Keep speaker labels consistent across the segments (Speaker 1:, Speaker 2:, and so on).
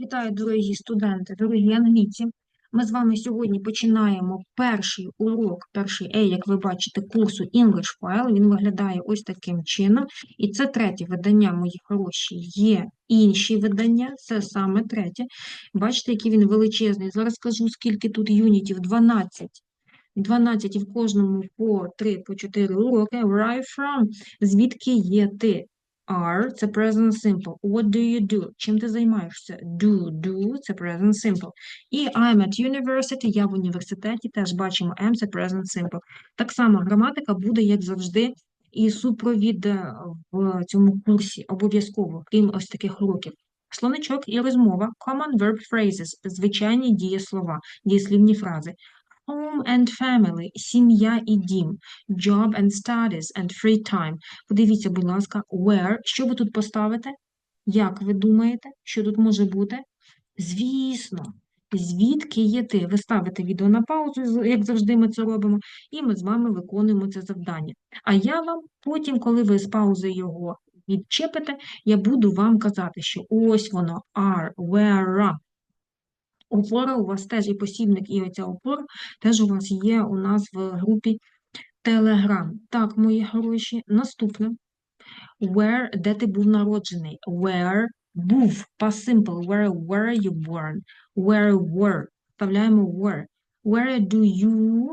Speaker 1: Вітаю, дорогі студенти, дорогі англійці. Ми з вами сьогодні починаємо перший урок, перший A, як ви бачите, курсу English File. Він виглядає ось таким чином. І це третє видання, мої хороші. Є інші видання, це саме третє. Бачите, який він величезний. Зараз скажу, скільки тут юнітів. 12. 12 і в кожному по 3, по 4 уроки. You from? Звідки є ти? Are – це present simple. What do you do? Чим ти займаєшся? Do, do – це present simple. І I'm at university, я в університеті, теж бачимо am – це present simple. Так само граматика буде, як завжди, і супровід е, в цьому курсі обов'язково, крім ось таких уроків. Словничок і розмова, common verb phrases, звичайні дієслова, дієслівні фрази. Home and family – сім'я і дім. Job and studies and free time. Подивіться, будь ласка, where. Що ви тут поставите? Як ви думаєте, що тут може бути? Звісно, звідки є ти? Ви ставите відео на паузу, як завжди ми це робимо, і ми з вами виконуємо це завдання. А я вам потім, коли ви з паузи його відчепите, я буду вам казати, що ось воно are, where. Опора у вас теж і посібник, і оця опора теж у вас є у нас в групі Telegram. Так, мої хороші, наступне. Where, де ти був народжений? Where був, past simple. Where were you born? Where were. Вставляємо where. Where do you,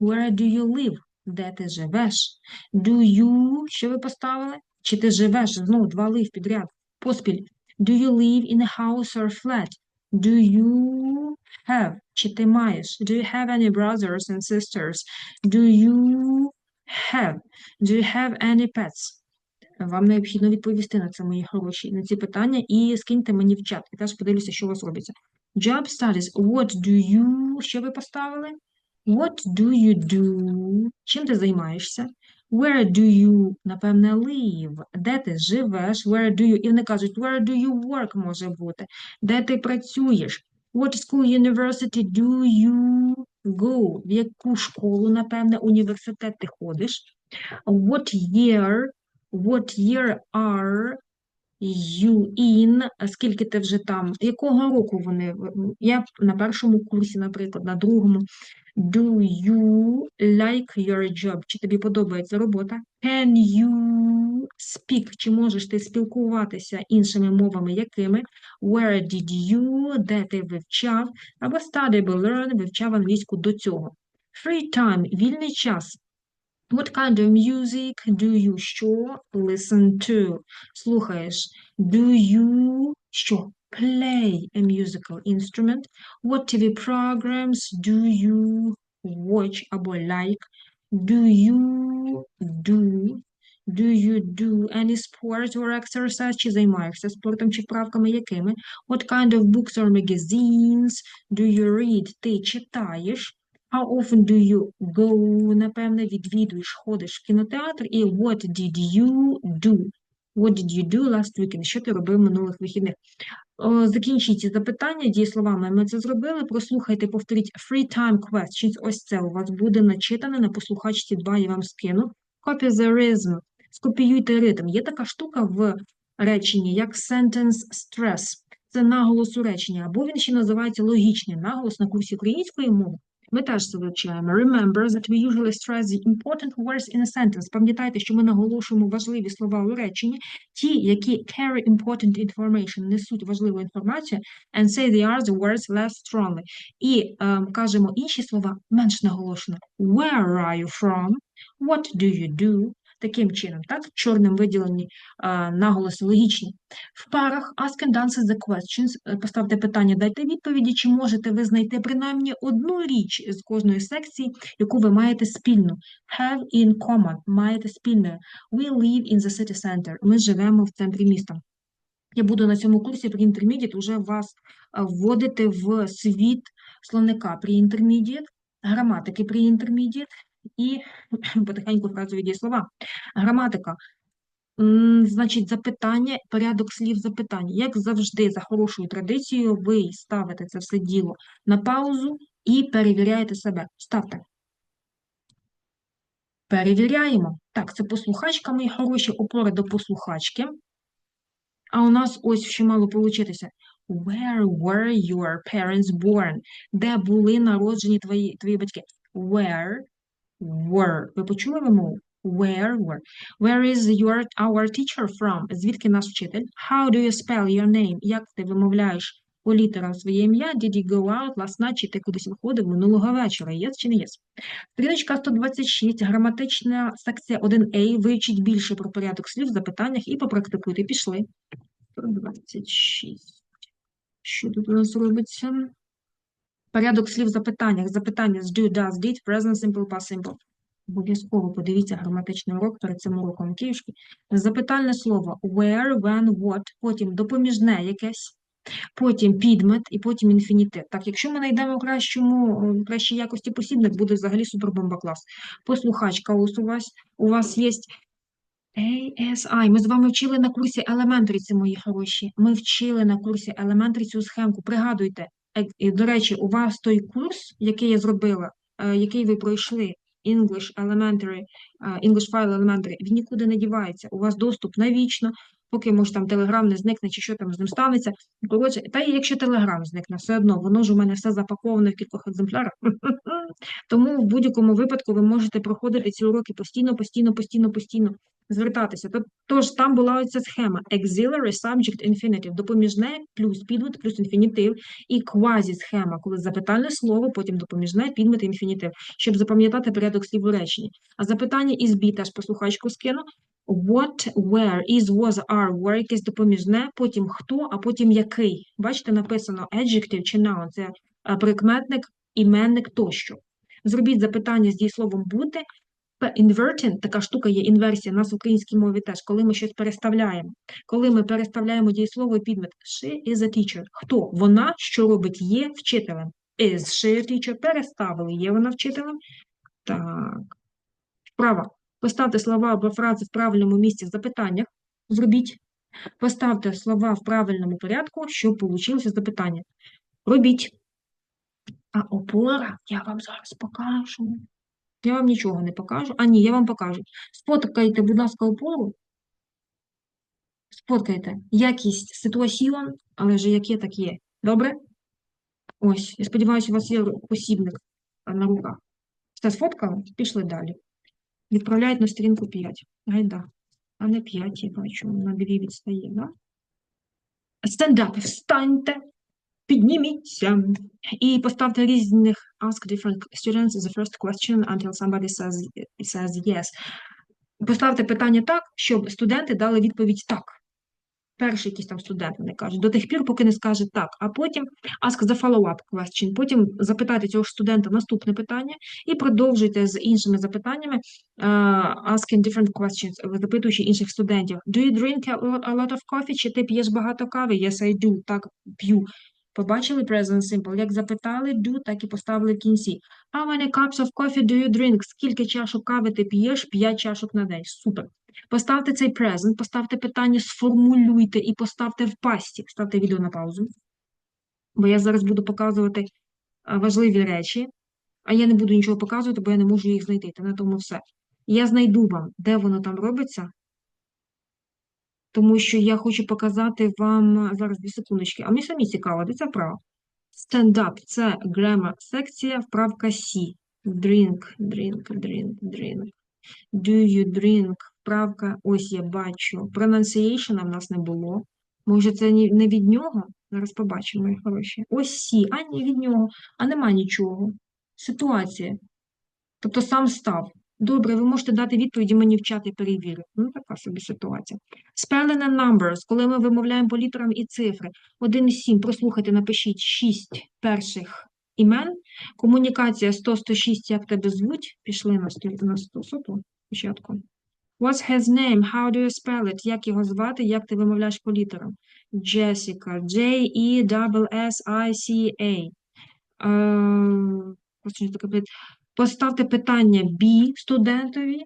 Speaker 1: where do you live? Де ти живеш? Do you, що ви поставили? Чи ти живеш? Знову два лив підряд. Поспіль. Do you live in a house or flat? Do you have? Чи ти маєш? Do you have any brothers and sisters? Do you have? Do you have any pets? Вам необхідно відповісти на це, мої хороші, на ці питання, і скиньте мені в чат. Я теж подивлюся, що у вас робиться. Job studies. What do you... Що ви поставили? What do you do? Чим ти займаєшся? Where do you, напевне, live? Де ти живеш? Where do you? І вони кажуть, where do you work може бути? Де ти працюєш? What school, university do you go? В яку школу, напевне, університет ти ходиш? What year What year are in? Скільки ти вже там? Якого року вони? Я на першому курсі, наприклад, на другому. Do you like your job? Чи тобі подобається робота? Can you speak? Чи можеш ти спілкуватися іншими мовами? Якими? Where did you? Де ти вивчав? Або study learn, вивчав англійську до цього. Free time – вільний час. What kind of music do you що listen to? Слухаєш. Do you що? Play a musical instrument. What TV programs do you watch або like? Do you do? Do you do any sport or exercise? Чи займаєшся спортом чи вправками якими? What kind of books or magazines do you read? Ти читаєш? How often do you go, напевне, відвідуєш, ходиш в кінотеатр, і what did you do? What did you do last weekend? Що ти робив минулих вихідних? Закінчіть ці запитання дієсловами. Ми це зробили. Прослухайте, повторіть free time questions. Ось це у вас буде начитане на послухачці 2, я вам скину. Copy the rhythm. Скопіюйте ритм. Є така штука в реченні, як sentence stress. Це наголос у реченні, або він ще називається логічний наголос на курсі української мови. Ми теж це вивчаємо. Remember that we usually stress the important words in a sentence. Пам'ятайте, що ми наголошуємо важливі слова у реченні, ті, які carry important information, несуть важливу інформацію, and say they are the words less strongly. І um, кажемо інші слова менш наголошено. Where are you from? What do you do? Таким чином, так, чорним виділені наголоси логічні. В парах ask and answer the questions. Е, Поставте питання, дайте відповіді, чи можете ви знайти принаймні одну річ з кожної секції, яку ви маєте спільну. Have in common. Маєте спільною. We live in the city center. Ми живемо в центрі міста. Я буду на цьому курсі при intermediate вже вас е, вводити в світ словника при intermediate, граматики при intermediate і потихеньку фразові дієслова. Граматика. Значить, запитання, порядок слів запитання. Як завжди, за хорошою традицією, ви ставите це все діло на паузу і перевіряєте себе. Ставте. Перевіряємо. Так, це послухачка, мої хороші, опори до послухачки. А у нас ось ще мало получитися. Where were your parents born? Де були народжені твої, твої батьки? Where were. Ви почули вимову? Where were. Where is your, our teacher from? Звідки наш вчитель? How do you spell your name? Як ти вимовляєш по літерам своє ім'я? Did you go out last night? Чи ти кудись виходив минулого вечора? Yes чи не yes? Сторіночка 126, граматична секція 1А. Вивчіть більше про порядок слів в запитаннях і попрактикуйте. Пішли. 126. Що тут у нас робиться? Порядок слів в запитаннях. Запитання з do, does, did, present, simple, past simple. Обов'язково подивіться граматичний урок перед цим уроком київський. Запитальне слово where, when, what, потім допоміжне якесь, потім підмет і потім інфінітив. Так, якщо ми знайдемо кращому, кращій якості посібник, буде взагалі супербомба клас. Послухачка ось у вас, у вас є ASI. Ми з вами вчили на курсі Elementary, мої хороші. Ми вчили на курсі Elementary цю схемку. Пригадуйте, до речі, у вас той курс, який я зробила, е, який ви пройшли, English Elementary, е, English File Elementary, він нікуди не дівається. У вас доступ навічно, поки може там Телеграм не зникне, чи що там з ним станеться. Коротше, та і якщо Телеграм зникне, все одно, воно ж у мене все запаковане в кількох екземплярах. Тому в будь-якому випадку ви можете проходити ці уроки постійно, постійно, постійно, постійно звертатися. Тож там була оця схема auxiliary subject infinitive, допоміжне плюс підмет плюс інфінітив і квазі-схема, коли запитальне слово, потім допоміжне, підмет інфінітив, щоб запам'ятати порядок слів у реченні. А запитання із B теж послухачку скину. What, where, is, was, are, were, якесь допоміжне, потім хто, а потім який. Бачите, написано adjective чи noun, це е, прикметник, іменник тощо. Зробіть запитання з дієсловом бути, Inverting, така штука є інверсія, у нас в українській мові теж, коли ми щось переставляємо. Коли ми переставляємо дієслово і підмет she is a teacher. Хто? Вона, що робить, є вчителем. Is she a teacher? Переставили, є вона вчителем. Так. Вправа. Поставте слова або фрази в правильному місці в запитаннях. Зробіть. Поставте слова в правильному порядку, щоб вийшло запитання. Робіть. А опора я вам зараз покажу. Я вам нічого не покажу. А, ні, я вам покажу. Сфоткайте, будь ласка, опору. Сфоткайте якість ситуаціон, але ж яке так є. Добре? Ось, я сподіваюся, у вас є посібник на руках. Все сфоткали? Пішли далі. Відправляють на сторінку 5. Гайда. А не 5, я бачу, на дві відстає, да? Стендап, встаньте. Підніміться і поставте різних ask different students the first question until somebody says, says yes. Поставте питання так, щоб студенти дали відповідь так. Перший якийсь там студент, вони кажуть, до тих пір, поки не скаже так, а потім ask the follow-up question, потім запитайте цього ж студента наступне питання і продовжуйте з іншими запитаннями, uh, asking different questions, запитуючи інших студентів. Do you drink a lot of coffee? Чи ти п'єш багато кави? Yes, I do. Так, п'ю. Побачили present simple? Як запитали do, так і поставили в кінці. How many cups of coffee do you drink? Скільки чашок кави ти п'єш? П'ять чашок на день. Супер. Поставте цей present, поставте питання, сформулюйте і поставте в пасті. Ставте відео на паузу. Бо я зараз буду показувати важливі речі, а я не буду нічого показувати, бо я не можу їх знайти. Та на тому все. Я знайду вам, де воно там робиться, тому що я хочу показати вам зараз дві секундочки. А мені самі цікаво, де ця вправа? Stand-up – це grammar секція, вправка C. Drink, drink, drink, drink. Do you drink? Вправка, ось я бачу. Pronunciation в нас не було. Може, це не від нього? Зараз побачимо, мої хороші. Ось C, а ні, від нього, а нема нічого. Ситуація. Тобто сам став. Добре, ви можете дати відповіді мені в чат і перевірити. Ну, така собі ситуація. Spelling and numbers, коли ми вимовляємо по літерам і цифри. 1 і 7, прослухайте, напишіть 6 перших імен. Комунікація 100-106, як тебе звуть. Пішли на 100, на 100 спочатку. What's his name? How do you spell it? Як його звати? Як ти вимовляєш по літерам? Jessica. J-E-S-S-I-C-A. Uh, Поставте питання B студентові,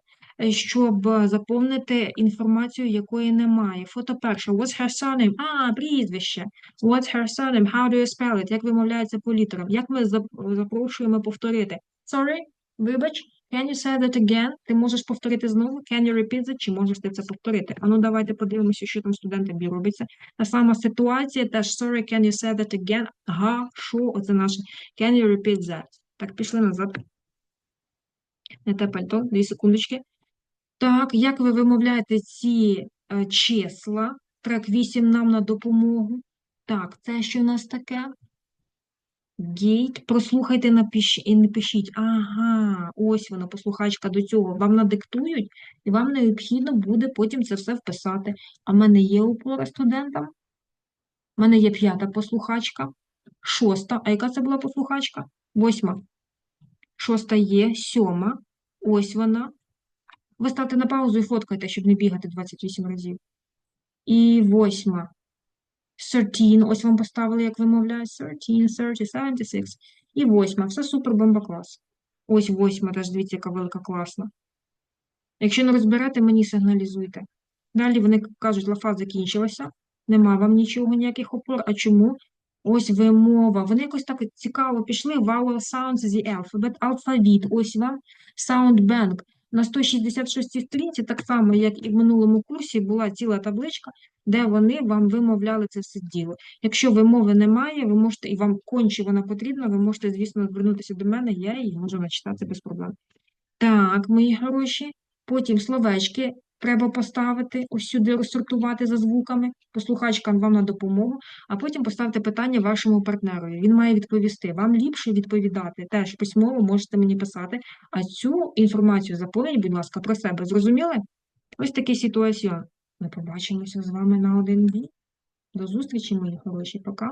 Speaker 1: е, щоб запомнити інформацію, якої немає. Фото перше. What's her surname? А, прізвище. What's her surname? How do you spell it? Як вимовляється по літерам? Як ми запрошуємо повторити? Sorry, вибач, Can you say that again? Ти можеш повторити знову? Can you repeat that? Чи можеш ти це повторити? А ну давайте подивимося, що там студентам робиться. Та сама ситуація, теж sorry, can you say that again? Ага, що? Оце наше. Can you repeat that? Так, пішли назад. Не те пальто, дві секундочки. Так, як ви вимовляєте ці е, числа? Трек 8 нам на допомогу. Так, це що у нас таке? Гейт. Прослухайте напиш... і напишіть. Ага, ось вона, послухачка до цього. Вам надиктують, і вам необхідно буде потім це все вписати. А в мене є опора студентам. У мене є п'ята послухачка, шоста. А яка це була послухачка? Восьма. Шоста є, сьома. Ось вона. Ви ставте на паузу і фоткайте, щоб не бігати 28 разів. І восьма. 13, ось вам поставили, як вимовляють, 13, 30, 76. І восьма, все супер бомба клас. Ось восьма, теж дивіться, яка велика класна. Якщо не розберете, мені сигналізуйте. Далі вони кажуть, лафа закінчилася, нема вам нічого, ніяких опор. А чому? Ось вимова. Вони якось так цікаво пішли. Vowel sounds the alphabet, алфавіт. Ось вам sound bank. На 166 сторінці, так само, як і в минулому курсі, була ціла табличка, де вони вам вимовляли це все діло. Якщо вимови немає, ви можете, і вам конче вона потрібна, ви можете, звісно, звернутися до мене, я її можу начитати без проблем. Так, мої хороші. Потім словечки треба поставити, ось сюди розсортувати за звуками, послухачкам вам на допомогу, а потім поставте питання вашому партнерові. Він має відповісти. Вам ліпше відповідати. Теж письмово можете мені писати. А цю інформацію заповніть, будь ласка, про себе. Зрозуміли? Ось такий ситуаціон. Ми побачимося з вами на один день. До зустрічі, мої хороші. Пока.